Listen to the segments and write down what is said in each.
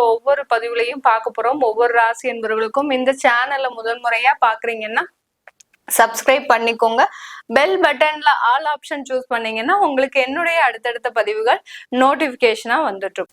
ஒவ்வொரு பதிவுலையும் பார்க்க போறோம். ஒவ்வொரு ராசி என்பவர்களுக்கும் இந்த சேனல்ல முதல் முறையா பாக்குறீங்கன்னா சப்ஸ்கிரைப் பண்ணிக்கோங்க. பெல் பட்டன்ல ஆல் ஆப்ஷன் சூஸ் பண்ணீங்கன்னா உங்களுக்கு என்னுடைய அடுத்தடுத்த பதிவுகள் நோட்டிபிகேஷனா வந்துட்டு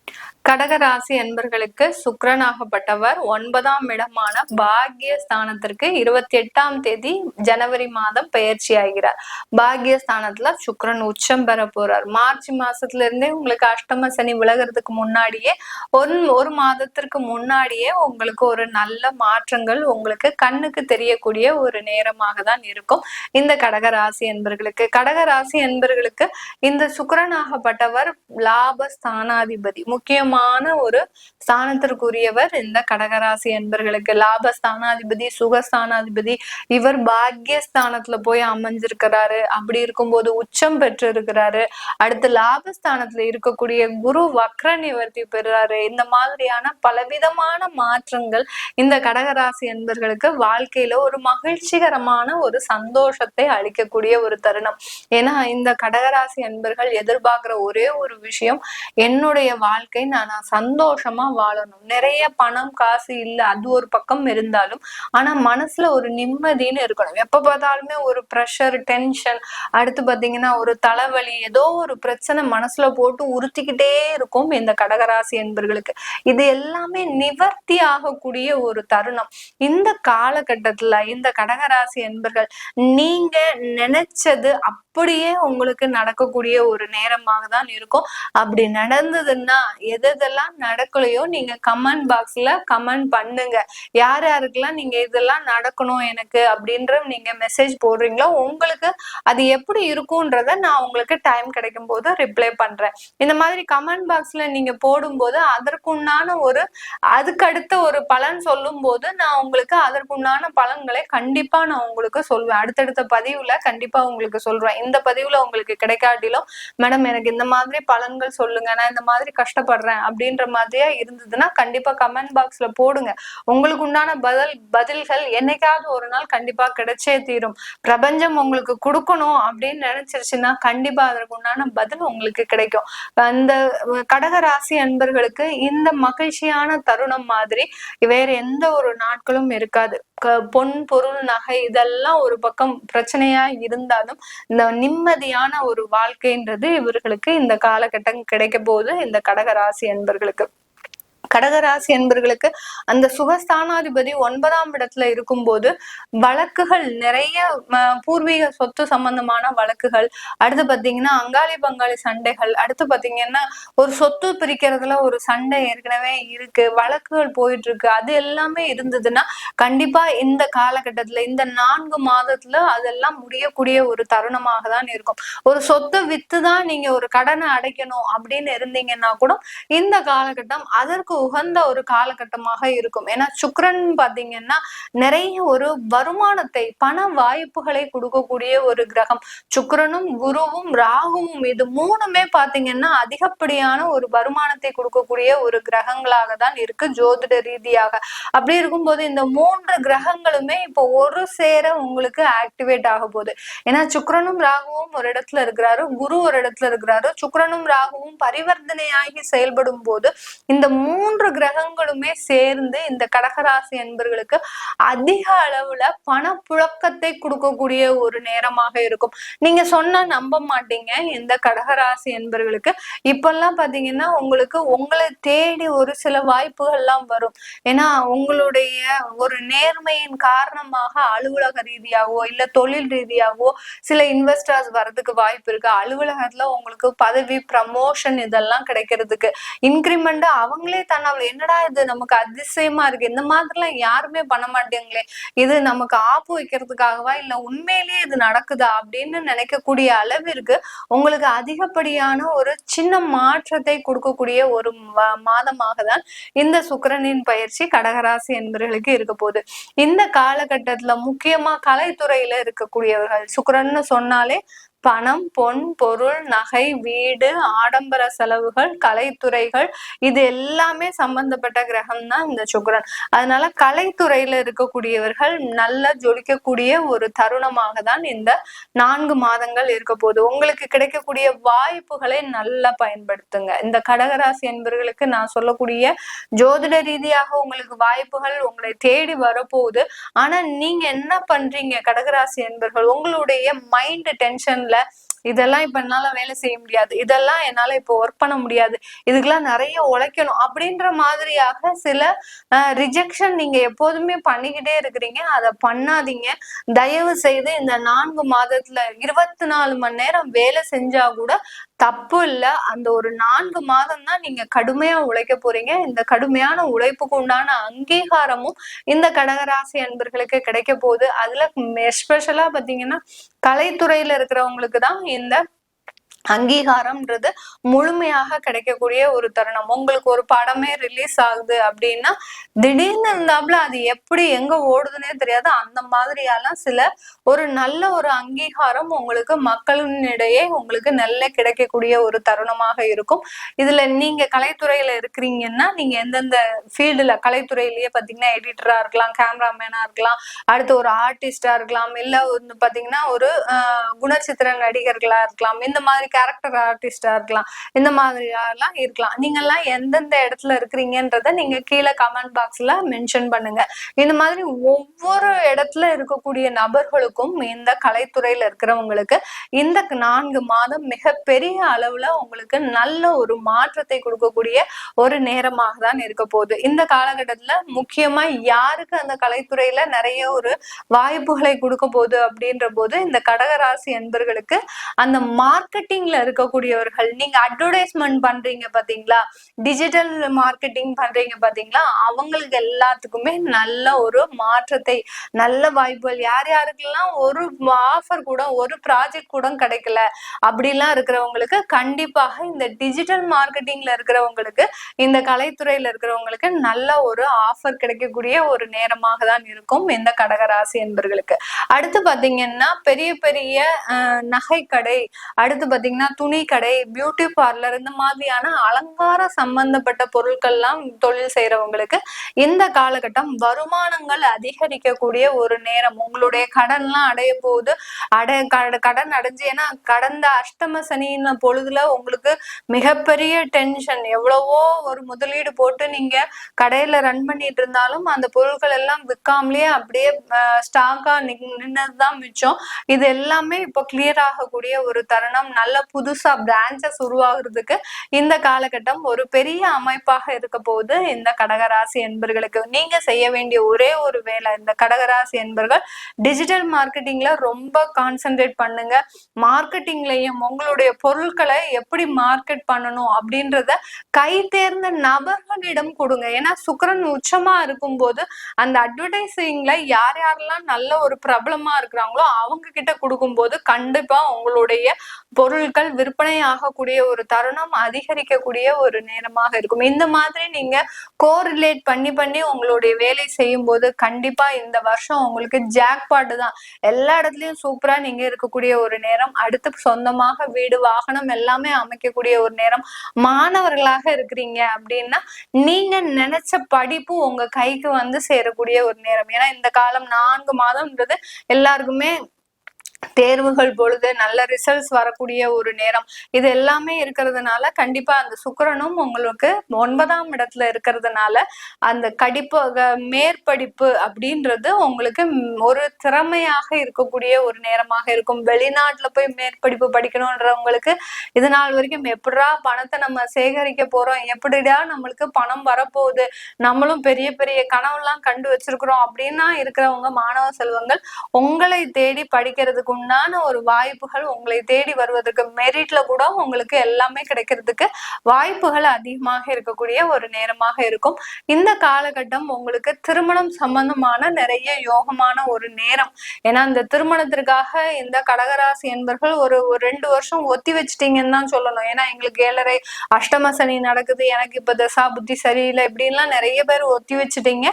கடகராசி கடக ராசி என்பர்களுக்கு சுக்கரனாகப்பட்டவர் ஒன்பதாம் இடமான பாக்ய ஸ்தானத்திற்கு இருபத்தி எட்டாம் தேதி ஜனவரி மாதம் பயிற்சி ஆகிறார். பாக்ய ஸ்தானத்துல சுக்கரன் உச்சம் பெற போறார். மார்ச் மாசத்துல இருந்தே உங்களுக்கு அஷ்டம சனி விலகிறதுக்கு முன்னாடியே ஒரு ஒரு மாதத்திற்கு முன்னாடியே உங்களுக்கு ஒரு நல்ல மாற்றங்கள் உங்களுக்கு கண்ணுக்கு தெரியக்கூடிய ஒரு நேரமாக தான் இருக்கும். இந்த கடகராசி என்பர்களுக்கு கடகராசி என்பர்களுக்கு இந்த சுக்கரனாகப்பட்டவர் லாப ஸ்தானாதிபதி முக்கியமான ஒரு ஸ்தானத்திற்குரியவர் இந்த கடகராசி என்பர்களுக்கு. லாப ஸ்தானாதிபதி சுகஸ்தானாதிபதி இவர் பாக்யஸ்தானத்துல போய் அமைஞ்சிருக்கிறாரு அப்படி இருக்கும்போது உச்சம் பெற்று இருக்கிறாரு அடுத்து லாபஸ்தானத்துல இருக்கக்கூடிய குரு வக்ர நிவர்த்தி பெறுறாரு. இந்த மாதிரியான பலவிதமான மாற்றங்கள் இந்த கடகராசி என்பர்களுக்கு வாழ்க்கையில ஒரு மகிழ்ச்சிகரமான ஒரு சந்தோஷத்தை அளிக்கக்கூடிய ஒரு தருணம். ஏன்னா இந்த கடகராசி அன்பர்கள் எதிர்பார்க்கிற ஒரே ஒரு விஷயம் என்னுடைய வாழ்க்கை நான் சந்தோஷமா வாழணும். நிறைய பணம் காசு இல்ல அது ஒரு பக்கம் இருந்தாலும் ஆனா மனசுல ஒரு நிம்மதின்னு இருக்கணும். எப்ப பார்த்தாலுமே ஒரு ப்ரெஷர் டென்ஷன் அடுத்து பாத்தீங்கன்னா ஒரு தலைவலி ஏதோ ஒரு பிரச்சனை மனசுல போட்டு உறுத்திக்கிட்டே இருக்கும் இந்த கடகராசி என்பர்களுக்கு இது எல்லாமே நிவர்த்தி ஆகக்கூடிய ஒரு தருணம். இந்த காலகட்டத்துல இந்த கடகராசி என்பர்கள் நீங்க நினைச்சது அப்படியே உங்களுக்கு நடக்கக்கூடிய ஒரு நேரமாக தான் இருக்கும். அப்படி நடந்ததுன்னா எது எதெல்லாம் நடக்கலையோ நீங்க கமெண்ட் பாக்ஸ்ல கமெண்ட் பண்ணுங்க. யார் யாருக்கெல்லாம் நீங்க இதெல்லாம் நடக்கணும் எனக்கு அப்படின்ற நீங்க மெசேஜ் போடுறீங்களோ உங்களுக்கு அது எப்படி இருக்கும்ன்றத நான் உங்களுக்கு டைம் கிடைக்கும் போது ரிப்ளை பண்றேன். இந்த மாதிரி கமெண்ட் பாக்ஸ்ல நீங்க போடும்போது அதற்குண்டான ஒரு அதுக்கடுத்த ஒரு பலன் சொல்லும் போது நான் உங்களுக்கு அதற்குண்டான பலன்களை கண்டிப்பா நான் உங்களுக்கு சொல்வேன். அடுத்தடுத்த பதிவுல கண்டிப்பா உங்களுக்கு சொல்றேன். இந்த பதிவுல உங்களுக்கு கிடைக்காட்டிலும் மேடம் எனக்கு இந்த மாதிரி பலன்கள் சொல்லுங்க. நான் இந்த மாதிரி கஷ்டப்படுறேன். அப்படின்ற மாதிரியா இருந்ததுன்னா கண்டிப்பா கமெண்ட் பாக்ஸ்ல போடுங்க. உங்களுக்கு உண்டான பதில் பதில்கள் என்னைக்காவது ஒரு நாள் கண்டிப்பா கிடைச்சே தீரும். பிரபஞ்சம் உங்களுக்கு கொடுக்கணும் அப்படின்னு நினைச்சிருச்சுன்னா கண்டிப்பா அதற்கு உண்டான பதில் உங்களுக்கு கிடைக்கும். அந்த கடக ராசி அன்பர்களுக்கு இந்த மகிழ்ச்சியான தருணம் மாதிரி வேற எந்த ஒரு நாட்களும் இருக்காது. பொன் பொருள் நகை இதெல்லாம் ஒரு பக்கம் பிரச்சனையா இருந்தாலும் இந்த நிம்மதியான ஒரு வாழ்க்கைன்றது இவர்களுக்கு இந்த காலகட்டம் கிடைக்க போகுது. இந்த கடக ராசி அன்பர்களுக்கு. கடகராசி என்பர்களுக்கு அந்த சுகஸ்தானாதிபதி ஒன்பதாம் இடத்துல இருக்கும்போது வழக்குகள் நிறைய பூர்வீக சொத்து சம்பந்தமான வழக்குகள். அடுத்து பாத்தீங்கன்னா அங்காளி பங்காளி சண்டைகள். அடுத்து பாத்தீங்கன்னா ஒரு சொத்து பிரிக்கிறதுல ஒரு சண்டை ஏற்கனவே இருக்கு வழக்குகள் போயிட்டு இருக்கு அது எல்லாமே இருந்ததுன்னா கண்டிப்பா இந்த காலகட்டத்துல இந்த நான்கு மாதத்துல அதெல்லாம் முடியக்கூடிய ஒரு தருணமாக தான் இருக்கும். ஒரு சொத்தை வித்து தான் நீங்க ஒரு கடனை அடைக்கணும் அப்படின்னு இருந்தீங்கன்னா கூட இந்த காலகட்டம் அதற்கு உகந்த ஒரு காலகட்டமாக இருக்கும். ஏன்னா சுக்கிரன் பாத்தீங்கன்னா நிறைய ஒரு வருமானத்தை பண வாய்ப்புகளை கொடுக்கக்கூடிய ஒரு கிரகம். சுக்ரனும் குருவும் ராகுவும் இது மூணுமே பாத்தீங்கன்னா அதிகப்படியான ஒரு வருமானத்தை கொடுக்கக்கூடிய ஒரு கிரகங்களாக தான் இருக்கு ஜோதிட ரீதியாக. அப்படி இருக்கும்போது இந்த மூன்று கிரகங்களுமே இப்போ ஒரு சேர உங்களுக்கு ஆக்டிவேட் ஆக போகுது. ஏன்னா சுக்கிரனும் ராகுவும் ஒரு இடத்துல இருக்கிறாரு குரு ஒரு இடத்துல இருக்கிறாரு. சுக்ரனும் ராகுவும் பரிவர்த்தனையாகி செயல்படும் போது இந்த மூன்று கிரகங்களுமே சேர்ந்து இந்த கடகராசி என்பர்களுக்கு அதிக அளவுல பணப்புழக்கத்தை கொடுக்கக்கூடிய ஒரு நேரமாக இருக்கும். நீங்க சொன்னா நம்ப மாட்டீங்க இந்த கடகராசி என்பர்களுக்கு இப்பெல்லாம் பாத்தீங்கன்னா உங்களுக்கு உங்களை தேடி ஒரு சில வாய்ப்புகள்லாம் வரும். ஏன்னா உங்களுடைய ஒரு நேர்மையின் காரணமாக அலுவலக ரீதியாகவோ இல்ல தொழில் ரீதியாகவோ சில இன்வெஸ்டர்ஸ் வர்றதுக்கு வாய்ப்பு இருக்கு. அலுவலகத்துல உங்களுக்கு பதவி ப்ரமோஷன் இதெல்லாம் கிடைக்கிறதுக்கு. இன்கிரிமெண்ட் அவங்களே தன்னால் என்னடா இது? நமக்கு அதிசயமா இருக்கு. இந்த மாதிரிலாம் யாருமே பண்ண மாட்டேங்களே. இது நமக்கு ஆப்பு வைக்கிறதுக்காகவா? இல்ல உண்மையிலேயே இது நடக்குதா? அப்படின்னு நினைக்கக்கூடிய அளவிற்கு உங்களுக்கு அதிகப்படியான ஒரு சின்ன மாற்றத்தை கொடுக்கக்கூடிய ஒரு மாதமாக தான் இந்த சுக்கரனின் பயிற்சி கடகராசி என்பவர்களுக்கு இருக்க போகுது. இந்த காலகட்டத்துல முக்கியமா கலைத்துறையில இருக்கக்கூடியவர்கள் சுக்கிரன்னு சொன்னாலே பணம் பொன் பொருள் நகை வீடு ஆடம்பர செலவுகள் கலைத்துறைகள் இது எல்லாமே சம்பந்தப்பட்ட கிரகம் தான் இந்த சுக்கரன். அதனால கலைத்துறையில இருக்கக்கூடியவர்கள் நல்லா ஜொலிக்கக்கூடிய ஒரு தருணமாக தான் இந்த நான்கு மாதங்கள் இருக்க போகுது. உங்களுக்கு கிடைக்கக்கூடிய வாய்ப்புகளை நல்லா பயன்படுத்துங்க. இந்த கடகராசி என்பவர்களுக்கு நான் சொல்லக்கூடிய ஜோதிட ரீதியாக உங்களுக்கு வாய்ப்புகள் உங்களை தேடி வரப்போகுது. ஆனா நீங்க என்ன பண்றீங்க கடகராசி என்பர்கள் உங்களுடைய மைண்ட் டென்ஷன்ல இதெல்லாம் இப்ப என்னால வேலை செய்ய முடியாது. இதெல்லாம் என்னால இப்போ ஒர்க் பண்ண முடியாது. இதுக்கெல்லாம் நிறைய உழைக்கணும். அப்படின்ற மாதிரியாக சில ரிஜெக்ஷன் நீங்க எப்போதுமே பண்ணிக்கிட்டே இருக்கிறீங்க. அதை பண்ணாதீங்க. தயவு செய்து இந்த நான்கு மாதத்துல இருபத்தி நாலு மணி நேரம் வேலை செஞ்சா கூட தப்பு இல்ல. அந்த ஒரு நான்கு மாதம் தான் நீங்க கடுமையா உழைக்க போறீங்க. இந்த கடுமையான உழைப்புக்கு உண்டான அங்கீகாரமும் இந்த கடகராசி அன்பர்களுக்கு கிடைக்க போகுது. அதுல எஸ்பெஷலா பாத்தீங்கன்னா கலைத்துறையில இருக்கிறவங்களுக்கு தான் இந்த அங்கீகாரம்ன்றது முழுமையாக கிடைக்கக்கூடிய ஒரு தருணம். உங்களுக்கு ஒரு படமே ரிலீஸ் ஆகுது அப்படின்னா திடீர்னு இருந்தாப்புல அது எப்படி எங்க ஓடுதுன்னே தெரியாது. அந்த மாதிரியெல்லாம் சில ஒரு நல்ல ஒரு அங்கீகாரம் உங்களுக்கு மக்களிடையே உங்களுக்கு நல்ல கிடைக்கக்கூடிய ஒரு தருணமாக இருக்கும். இதுல நீங்க கலைத்துறையில இருக்கிறீங்கன்னா நீங்க எந்தெந்த ஃபீல்டுல கலைத்துறையிலேயே பாத்தீங்கன்னா எடிட்டரா இருக்கலாம் கேமராமேனா இருக்கலாம் அடுத்து ஒரு ஆர்டிஸ்டா இருக்கலாம் இல்ல வந்து பாத்தீங்கன்னா ஒரு ஆஹ், குணச்சித்திர நடிகர்களா இருக்கலாம் இந்த மாதிரி கேரக்டர் ஆர்டிஸ்டா இருக்கலாம். இந்த மாதிரி எல்லாம் இருக்கலாம். நீங்க எல்லாம் எந்தெந்த இடத்துல இருக்கிறீங்கன்றத நீங்க கீழே கமெண்ட் பாக்ஸ்ல மென்ஷன் பண்ணுங்க. இந்த மாதிரி ஒவ்வொரு இடத்துல இருக்கக்கூடிய நபர்களுக்கும் இந்த கலைத்துறையில இருக்கிறவங்களுக்கு இந்த நான்கு மாதம் மிகப்பெரிய அளவுல உங்களுக்கு நல்ல ஒரு மாற்றத்தை கொடுக்கக்கூடிய ஒரு நேரமாக தான் இருக்க போகுது. இந்த காலகட்டத்துல முக்கியமா யாருக்கு அந்த கலைத்துறையில நிறைய ஒரு வாய்ப்புகளை கொடுக்க போகுது அப்படின்ற போது இந்த கடகராசி என்பர்களுக்கு அந்த மார்க்கெட்டிங் மார்க்கெட்டிங்ல இருக்கக்கூடியவர்கள் நீங்க அட்வர்டைஸ்மெண்ட் பண்றீங்க பாத்தீங்களா? டிஜிட்டல் மார்க்கெட்டிங் பண்றீங்க பாத்தீங்களா? அவங்களுக்கு எல்லாத்துக்குமே நல்ல ஒரு மாற்றத்தை நல்ல வாய்ப்புகள். யார் யாருக்கெல்லாம் ஒரு ஆஃபர் கூட ஒரு ப்ராஜெக்ட் கூட கிடைக்கல அப்படிலாம் இருக்கிறவங்களுக்கு கண்டிப்பாக இந்த டிஜிட்டல் மார்க்கெட்டிங்ல இருக்கிறவங்களுக்கு இந்த கலைத்துறையில இருக்கிறவங்களுக்கு நல்ல ஒரு ஆஃபர் கிடைக்கக்கூடிய ஒரு நேரமாக தான் இருக்கும் இந்த கடகராசி என்பர்களுக்கு. அடுத்து பாத்தீங்கன்னா பெரிய பெரிய அஹ், நகைக்கடை. அடுத்து பாத்தீங்கன்னா துணி கடை பியூட்டி பார்லர் இந்த மாதிரியான அலங்கார சம்பந்தப்பட்ட பொருட்கள்லாம் தொழில் செய்யறவங்களுக்கு இந்த காலகட்டம் வருமானங்கள் அதிகரிக்கக்கூடிய ஒரு நேரம். உங்களுடைய கடன்லாம் அடைய போகுது அடை கட- கடன் அடைஞ்சு ஏன்னா கடந்த அஷ்டம சனியின் பொழுதுல உங்களுக்கு மிகப்பெரிய டென்ஷன் எவ்வளவோ ஒரு முதலீடு போட்டு நீங்க கடையில ரன் பண்ணிட்டு இருந்தாலும் அந்த பொருட்கள் எல்லாம் விற்காமலேயே அப்படியே ஸ்டாக்கா நின்னதுதான் மிச்சம். இது எல்லாமே இப்போ கிளியர் ஆகக்கூடிய ஒரு தருணம். நல்ல புதுசா பிரான்ச்சஸ் உருவாகிறதுக்கு இந்த காலகட்டம் ஒரு பெரிய அமைப்பாக இருக்க போகுது. இந்த கடகராசி என்பர்களுக்கு நீங்க செய்ய வேண்டிய ஒரே ஒரு வேலை இந்த கடகராசி என்பர்கள் டிஜிட்டல் மார்க்கெட்டிங்ல ரொம்ப கான்சென்ட்ரேட் பண்ணுங்க. மார்க்கெட்டிங்லயும் உங்களுடைய பொருட்களை எப்படி மார்க்கெட் பண்ணணும் அப்படின்றத கை தேர்ந்த நபர்களிடம் கொடுங்க. ஏன்னா சுக்கரன் உச்சமா இருக்கும் போது அந்த அட்வர்டைசிங்ல யார் யாரெல்லாம் நல்ல ஒரு பிரபலமா இருக்கிறாங்களோ அவங்க கிட்ட கொடுக்கும்போது கண்டிப்பா உங்களுடைய பொருட்கள் விற்பனை ஆகக்கூடிய ஒரு தருணம் அதிகரிக்கக்கூடிய ஒரு நேரமாக இருக்கும். இந்த மாதிரி நீங்க கோரிலேட் பண்ணி பண்ணி உங்களுடைய வேலை செய்யும் போது கண்டிப்பா இந்த வருஷம் உங்களுக்கு ஜாக்பாட்டு தான். எல்லா இடத்துலயும் சூப்பரா நீங்க இருக்கக்கூடிய ஒரு நேரம் அடுத்து சொந்தமாக வீடு வாகனம் எல்லாமே அமைக்கக்கூடிய ஒரு நேரம் மாணவர்களாக இருக்கிறீங்க அப்படின்னா நீங்க நினைச்ச படிப்பு உங்க கைக்கு வந்து சேரக்கூடிய ஒரு நேரம். ஏன்னா இந்த காலம் நான்கு மாதம்ன்றது எல்லாருக்குமே தேர்வுகள் பொழுது நல்ல ரிசல்ட்ஸ் வரக்கூடிய ஒரு நேரம். இது எல்லாமே இருக்கிறதுனால கண்டிப்பா அந்த சுக்கரனும் உங்களுக்கு ஒன்பதாம் இடத்துல இருக்கிறதுனால அந்த கடிப்பு மேற்படிப்பு அப்படின்றது உங்களுக்கு ஒரு திறமையாக இருக்கக்கூடிய ஒரு நேரமாக இருக்கும். வெளிநாட்டுல போய் மேற்படிப்பு படிக்கணும்ன்றவங்களுக்கு இது நாள் வரைக்கும் எப்படா பணத்தை நம்ம சேகரிக்க போறோம்? எப்படிடா நம்மளுக்கு பணம் வரப்போகுது? நம்மளும் பெரிய பெரிய கனவுலாம் கண்டு வச்சிருக்கிறோம். அப்படின்னா இருக்கிறவங்க மாணவ செல்வங்கள் உங்களை தேடி படிக்கிறதுக்கு உண்டான ஒரு வாய்ப்புகள் உங்களை தேடி வருவதற்கு மெரிட்ல கூட உங்களுக்கு எல்லாமே கிடைக்கிறதுக்கு வாய்ப்புகள் அதிகமாக இருக்கக்கூடிய ஒரு நேரமாக இருக்கும். இந்த காலகட்டம் உங்களுக்கு திருமணம் சம்பந்தமான நிறைய யோகமான ஒரு நேரம். ஏன்னா இந்த திருமணத்திற்காக இந்த கடகராசி என்பர்கள் ஒரு ஒரு ரெண்டு வருஷம் ஒத்தி வச்சிட்டீங்கன்னு தான் சொல்லணும். ஏன்னா எங்களுக்கு ஏழரை அஷ்டம சனி நடக்குது. எனக்கு இப்ப தசா புத்தி சரியில்லை இப்படின்லாம் நிறைய பேர் ஒத்தி வச்சுட்டீங்க.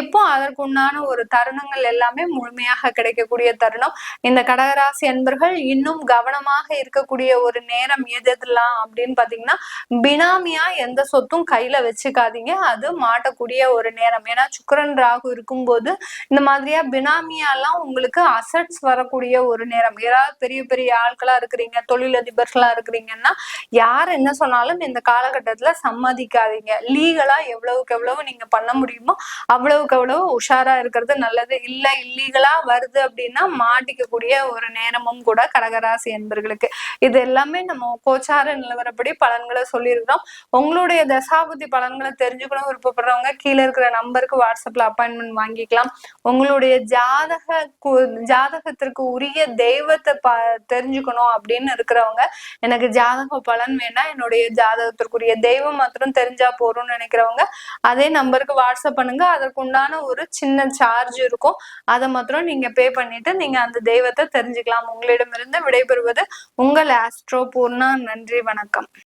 இப்போ அதற்குண்டான ஒரு தருணங்கள் எல்லாமே முழுமையாக கிடைக்கக்கூடிய தருணம். இந்த கட கடகராசி அன்பர்கள் இன்னும் கவனமாக இருக்கக்கூடிய ஒரு நேரம் எது எதுலாம் அப்படின்னு பாத்தீங்கன்னா பினாமியா எந்த சொத்தும் கையில வச்சுக்காதீங்க. அது மாட்டக்கூடிய ஒரு நேரம். ஏன்னா சுக்கரன் ராகு இருக்கும்போது இந்த மாதிரியா பினாமியா எல்லாம் உங்களுக்கு அசட்ஸ் வரக்கூடிய ஒரு நேரம். ஏதாவது பெரிய பெரிய ஆட்களா இருக்கிறீங்க தொழிலதிபர்களா இருக்கிறீங்கன்னா யார் என்ன சொன்னாலும் இந்த காலகட்டத்துல சம்மதிக்காதீங்க. லீகலா எவ்வளவுக்கு எவ்வளவு நீங்க பண்ண முடியுமோ அவ்வளவுக்கு எவ்வளவு உஷாரா இருக்கிறது நல்லது. இல்ல இல்லீகலா வருது அப்படின்னா மாட்டிக்கக்கூடிய ஒரு நேரமும் கூட கடகராசி என்பர்களுக்கு. இது எல்லாமே நம்ம கோச்சார நிலவரப்படி பலன்களை சொல்லியிருக்கிறோம். உங்களுடைய தசாபுத்தி பலன்களை தெரிஞ்சுக்கணும் விருப்பப்படுறவங்க கீழே இருக்கிற நம்பருக்கு வாட்ஸ்அப்ல அப்பாயின்மெண்ட் வாங்கிக்கலாம். உங்களுடைய ஜாதக ஜாதகத்திற்கு உரிய தெய்வத்தை ப தெரிஞ்சுக்கணும் அப்படின்னு இருக்கிறவங்க எனக்கு ஜாதக பலன் வேணா என்னுடைய ஜாதகத்திற்குரிய தெய்வம் மாத்திரம் தெரிஞ்சா போறோம்னு நினைக்கிறவங்க அதே நம்பருக்கு வாட்ஸ்அப் பண்ணுங்க. அதற்கு உண்டான ஒரு சின்ன சார்ஜ் இருக்கும். அதை மாத்திரம் நீங்க பே பண்ணிட்டு நீங்க அந்த தெய்வத்தை தெரிஞ்சுக்கலாம் உங்களிடமிருந்து விடைபெறுவது உங்கள் ஆஸ்ட்ரோ பூர்ணா. நன்றி வணக்கம்.